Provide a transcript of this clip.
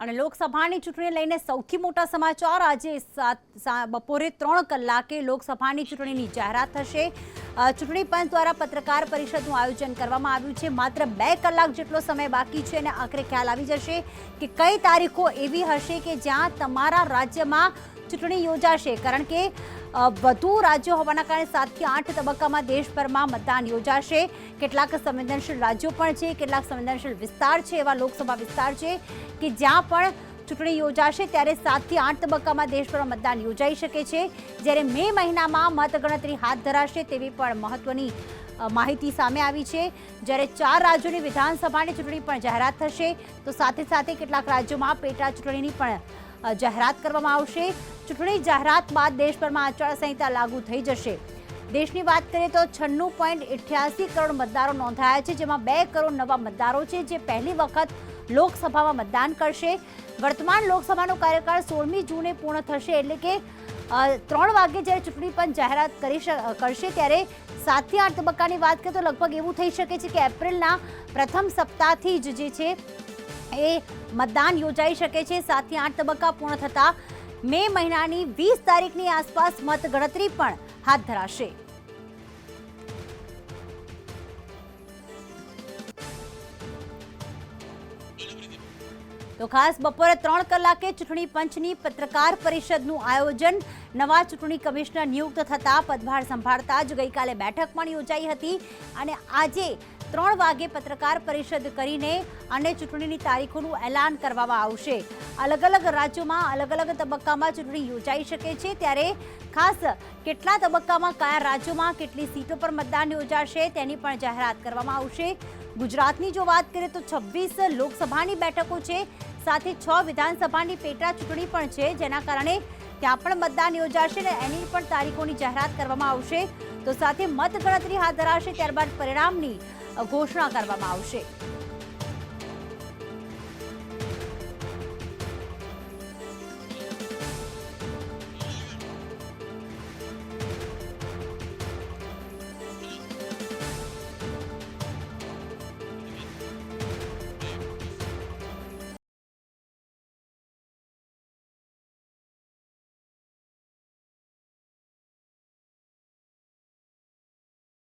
અને લોકસભાની ચૂંટણી લઈને સૌથી મોટા સમાચાર. આજે બપોરે ત્રણ કલાકે લોકસભાની ચૂંટણીની જાહેરાત થશે. ચૂંટણી પંચ દ્વારા પત્રકાર પરિષદનું આયોજન કરવામાં આવ્યું છે. માત્ર બે કલાક જેટલો સમય બાકી છે અને આખરે ખ્યાલ આવી જશે કે કઈ તારીખો એવી હશે કે જ્યાં તમારા રાજ્યમાં ચૂંટણી યોજાશે. કારણ કે વધુ રાજ્યો હોવાના કારણે સાતથી આઠ તબક્કામાં દેશભરમાં મતદાન યોજાશે. કેટલાક સંવેદનશીલ રાજ્યો પણ છે, કેટલાક સંવેદનશીલ વિસ્તાર છે, એવા લોકસભા વિસ્તાર છે કે જ્યાં પણ ચૂંટણી યોજાશે ત્યારે સાતથી આઠ તબક્કામાં દેશભરમાં મતદાન યોજાઈ શકે છે. જ્યારે મે મહિનામાં મતગણતરી હાથ ધરાશે તેવી પણ મહત્વની માહિતી સામે આવી છે. જ્યારે ચાર રાજ્યોની વિધાનસભાની ચૂંટણી પણ જાહેરાત થશે, તો સાથે સાથે કેટલાક રાજ્યોમાં પેટા ચૂંટણીની પણ જાહેરાત કરવામાં આવશે. ચૂંટણી જાહેરાત બાદ દેશભરમાં આચારસંહિતા લાગુ થઈ જશે. દેશની વાત કરીએ તો છન્નું પોઈન્ટ ઇઠ્યાસી કરોડ મતદારો નોંધાયા છે, જેમાં બે કરોડ નવા મતદારો છે, જે પહેલી વખત લોકસભામાં મતદાન કરશે. વર્તમાન લોકસભાનો કાર્યકાળ સોળમી જૂને પૂર્ણ થશે એટલે કે ત્રણ વાગે જ્યારે ચૂંટણી પંચ જાહેરાત કરી કરશે ત્યારે સાતથી આઠ તબક્કાની વાત કરીએ તો લગભગ એવું થઈ શકે છે કે એપ્રિલના પ્રથમ સપ્તાહથી જ જે છે એ મતદાન યોજાઈ શકે છે. સાતથી આઠ તબક્કા પૂર્ણ થતાં મે મહિનાની વીસ તારીખની આસપાસ મતગણતરી પણ હાથ ધરાશે. તો ખાસ બપોરે ત્રણ કલાકે ચૂંટણી પંચની પત્રકાર પરિષદનું આયોજન નવા ચૂંટણી કમિશનર નિયુક્ત થતા, પદભાર સંભાળતા જ ગઈકાલે બેઠક પણ યોજાઈ હતી અને આજે ત્રણ વાગે પત્રકાર પરિષદ કરીને અને ચૂંટણીની તારીખોનું એલાન કરવામાં આવશે. અલગ અલગ રાજ્યોમાં અલગ અલગ તબક્કામાં ચૂંટણી યોજાઈ શકે છે. ત્યારે ખાસ કેટલા તબક્કામાં કયા રાજ્યોમાં કેટલી સીટો પર મતદાન યોજાશે તેની પણ જાહેરાત કરવામાં આવશે. ગુજરાતની જો વાત કરીએ તો છવ્વીસ લોકસભાની બેઠકો છે. સાથે છ વિધાનસભાની પેટા ચૂંટણી પણ છે. જેના કારણે ત્યાં પણ મતદાન યોજાશે અને એની પણ તારીખોની જાહેરાત કરવામાં આવશે. તો સાથે મતગણતરી હાથ ધરાશે. ત્યારબાદ પરિણામની ઘોષણા કરવામાં આવશે.